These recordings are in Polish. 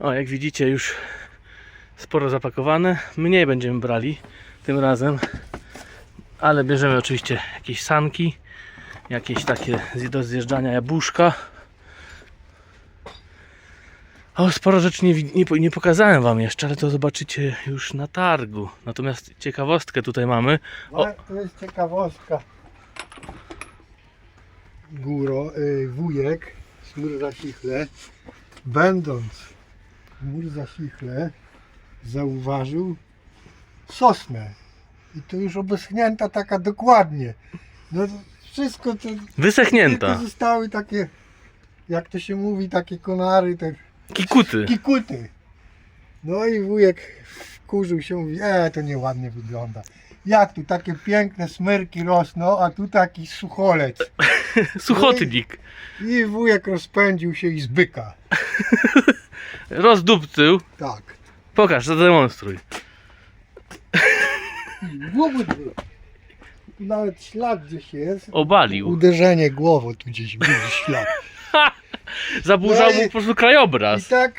O, jak widzicie już sporo zapakowane. Mniej będziemy brali tym razem. Ale bierzemy oczywiście jakieś sanki, jakieś takie do zjeżdżania jabłuszka. O, sporo rzeczy nie, nie, nie pokazałem wam jeszcze, ale to zobaczycie już na targu. Natomiast ciekawostkę tutaj mamy. O. Ale to jest ciekawostka. Góro, y, wujek z Murzasichle, będąc w Murzasichle, zauważył sosnę. I to już obeschnięta taka dokładnie. No wszystko to Wysechnięta. tylko zostały takie, jak to się mówi, takie konary, te Kikuty. kikuty. No i wujek wkurzył się, mówi, e, to nieładnie wygląda. Jak tu takie piękne smyrki rosną, a tu taki sucholec. Suchotnik. I wujek rozpędził się i zbyka. Rozdupcył. Tak. Pokaż, zademonstruj. Głowy nawet ślad gdzieś jest. Obalił. Uderzenie głową tu gdzieś był ślad. Zaburzał No i- mu po prostu I krajobraz. tak,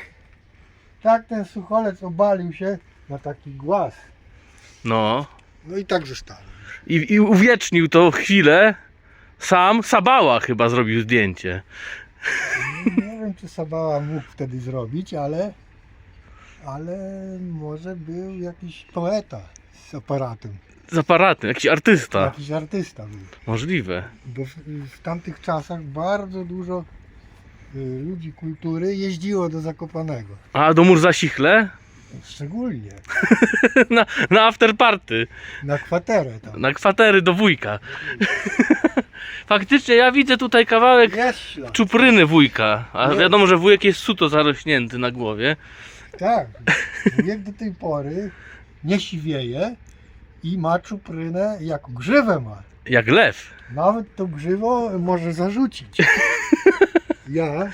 tak ten sucholec obalił się na taki głaz. No. No i tak zostało. I, I uwiecznił to chwilę. Sam Sabała chyba zrobił zdjęcie. Nie wiem, czy Sabała mógł wtedy zrobić, ale, ale może był jakiś poeta z aparatem. Z aparatem, jakiś artysta. Jakiś artysta był. Możliwe. Bo w, w tamtych czasach bardzo dużo y, ludzi kultury jeździło do Zakopanego. A do mur zasichle? Szczególnie Na, na afterparty. na kwaterę tam. Na kwatery do wujka. Faktycznie ja widzę tutaj kawałek Jest ślad. czupryny wujka. A Jest. wiadomo, że wujek jest suto zarośnięty na głowie. Tak. Wujek do tej pory nie siwieje i ma czuprynę jak grzywę ma. Jak lew. Nawet to grzywo może zarzucić. Ja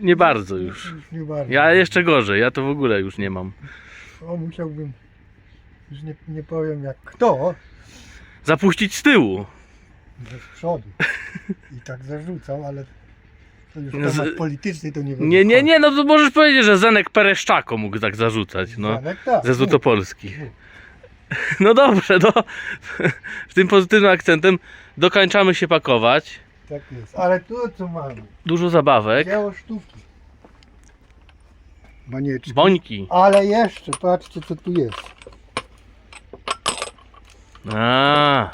Nie bardzo już. już nie bardzo. Ja jeszcze gorzej, ja to w ogóle już nie mam. O, musiałbym, już nie, nie powiem jak kto, Zapuścić z tyłu. że z przodu. I tak zarzucał, ale to już No z- temat polityczny to nie będzie Nie, nie, nie, no to możesz powiedzieć, że Zenek Pereszczako mógł tak zarzucać, no. Zanek, tak. Ze Złotopolskich. No dobrze, no. W tym pozytywnym akcentem dokończamy się pakować. Tak jest. Ale tu co mamy? Dużo zabawek. Dzieło sztuki. Banieczki. Bońki. Ale jeszcze, patrzcie co tu jest. A.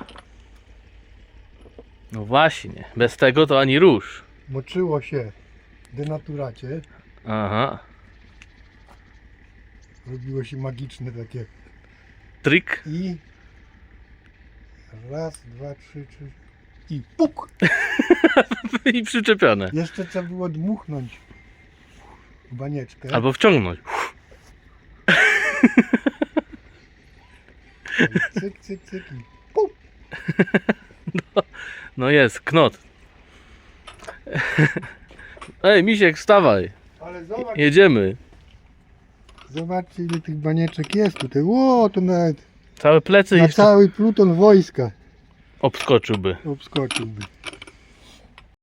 No właśnie. Bez tego to ani rusz. Moczyło się w denaturacie. Aha. Robiło się magiczne takie. Trik. I raz, dwa, trzy, trzy. I puk! I przyczepione. Jeszcze trzeba było dmuchnąć w banieczkę. Albo wciągnąć. Cyk, cyk, cyk i puk! No jest, knot. Ej, misiek, wstawaj. Ale zobacz, Jedziemy. zobaczcie ile tych banieczek jest tutaj. Ło, to nawet Całe plecy na jeszcze cały pluton wojska obskoczyłby. obskoczyłby.